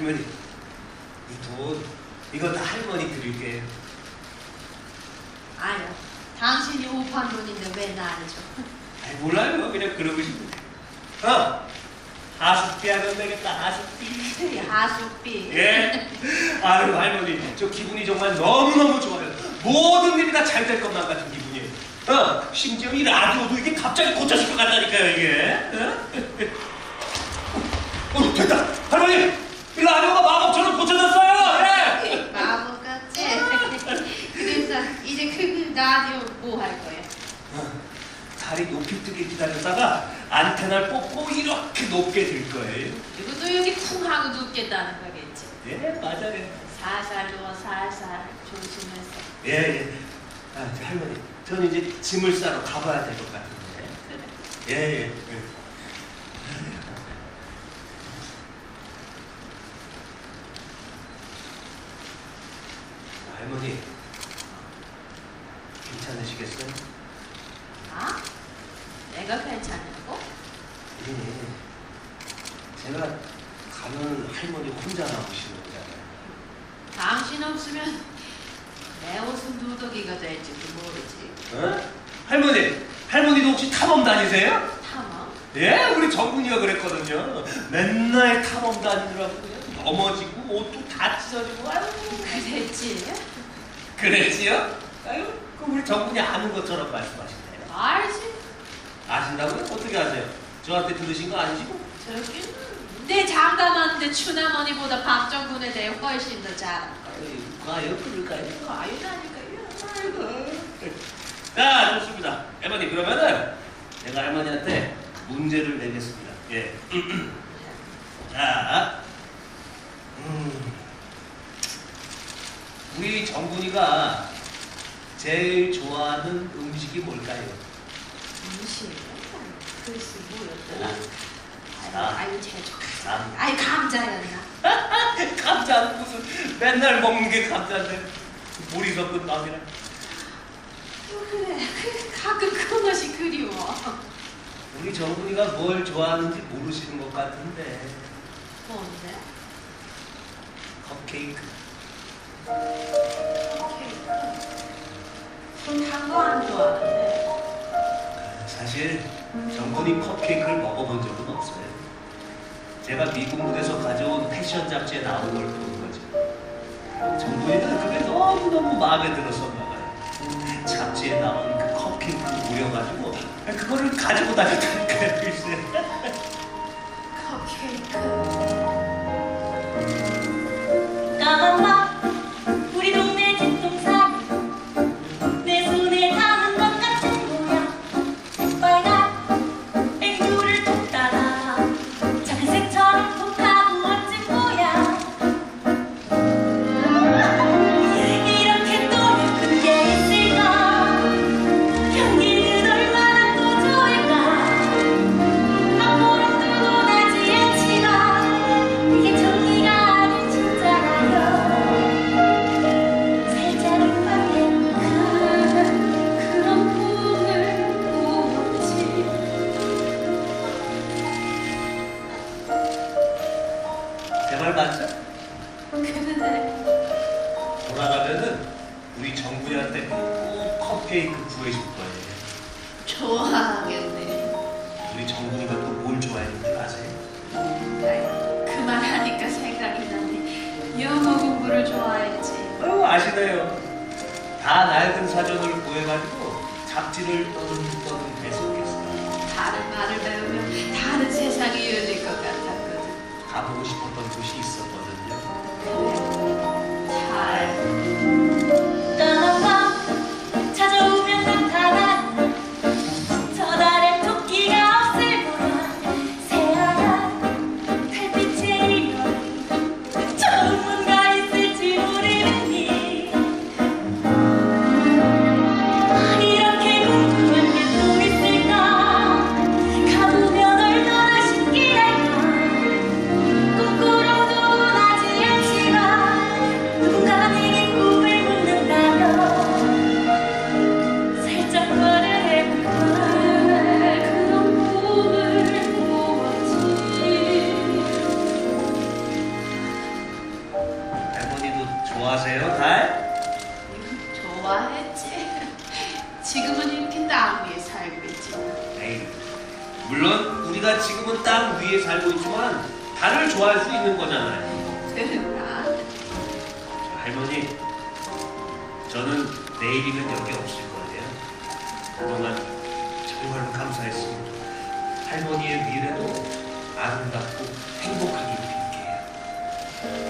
할머니, 이 돈, 이거 다 할머니 드릴게요. 아니요. 당신이 오판 돈인데 왜 나를 줘? 아이, 몰라요. 그냥 그러고 싶은데. 어, 하숙비 하면 되겠다, 하숙비. 하숙비. 예. 아유, 할머니, 저 기분이 정말 너무너무 좋아요. 모든 일이 다 잘 될 것만 같은 기분이에요. 어, 심지어 이 라디오도 이게 갑자기 고쳐질 것 같다니까요, 이게. 어? 어, 됐다. 할머니, 이 라디오가 마법처럼 고쳐졌어요. 예. 마법 같지? 그래서 이제 그 라디오 뭐 할 거예요? 어, 다리 높이 뜨게 기다렸다가 안테나를 뽑고 이렇게 높게 들 거예요. 그리고 또 여기 쿵 하고 눕겠다는 거겠지. 예, 맞아요. 살살 누워 살살 조심해서. 예, 예. 아, 저 할머니, 저는 이제 짐을 싸러 가봐야 될 것 같은데. 그래. 예, 예. 할머니, 괜찮으시겠어요? 아? 내가 괜찮냐고? 예. 제가 가면 할머니 혼자 남으시는 거잖아요. 당신 없으면 내 옷은 누더기가 될지도 모르지. 어? 할머니, 할머니도 혹시 탐험 다니세요? 탐험? 예, 우리 정군이가 그랬거든요. 맨날 탐험 다니더라고요. 넘어지고 옷도 다 찢어지고 아유 그랬지? 그랬지요? 아유 그 우리 정군이 아는 것처럼 말씀하시네요. 알지? 아신다고요? 어떻게 아세요? 저한테 들으신 거 아니시고? 저기 내 장담하는데 추나머니보다 박정군에 대해 훨씬 더 잘할 걸. 아유, 과연 그럴까요? 아유라니까요. 아이고. 자 좋습니다. 할머니 그러면은 내가 할머니한테 문제를 내겠습니다. 예. 자, 음, 우리 정군이가 제일 좋아하는 음식이 뭘까요? 음식. 글쎄 뭐였더라? 아. 아유 제조. 아. 아유 감자였나? 감자는 무슨 맨날 먹는 게 감자인데 물이 섞은 밥이라. 어, 그래. 가끔 그 맛이 그리워. 우리 정군이가 뭘 좋아하는지 모르시는 것 같은데 뭔데? 컵케이크. 단거 안 좋아하는데. 사실 정군이 컵케이크를 먹어본 적은 없어요. 제가 미국 무대에서 가져온 패션 잡지에 나온 걸본 거죠. 정군이는 그게 너무너무 마음에 들었었나 봐요. 잡지에 나온 그 컵케이크를 우려가지고 그거를 가지고 다녔다니까요. 컵케이크. 우리 정군이한테 꼭 컵케이크 구해줄 거예요. 좋아하겠네. 우리 정군이가 또 뭘 좋아했는지 아세요? 그말 하니까 생각이 나네. 영어 공부를 좋아했지. 어, 아시네요. 다 낡은 사전을 구해가지고 잡지를 떠듬 떠듬 해석했어요. 다른 말을 배우면 다른 세상이 열릴 것 같았거든. 가보고 싶었던 곳이 있었거든요. 잘. 좋아하세요, 달? 좋아했지. 지금은 이렇게 땅 위에 살고 있지. 에이, 물론 우리가 지금은 땅 위에 살고 있지만 달을 좋아할 수 있는 거잖아요. 그러나 할머니, 저는 내일이면 여기 없을 거예요. 그동안 정말로 감사했습니다. 할머니의 미래도 아름답고 행복하길 빌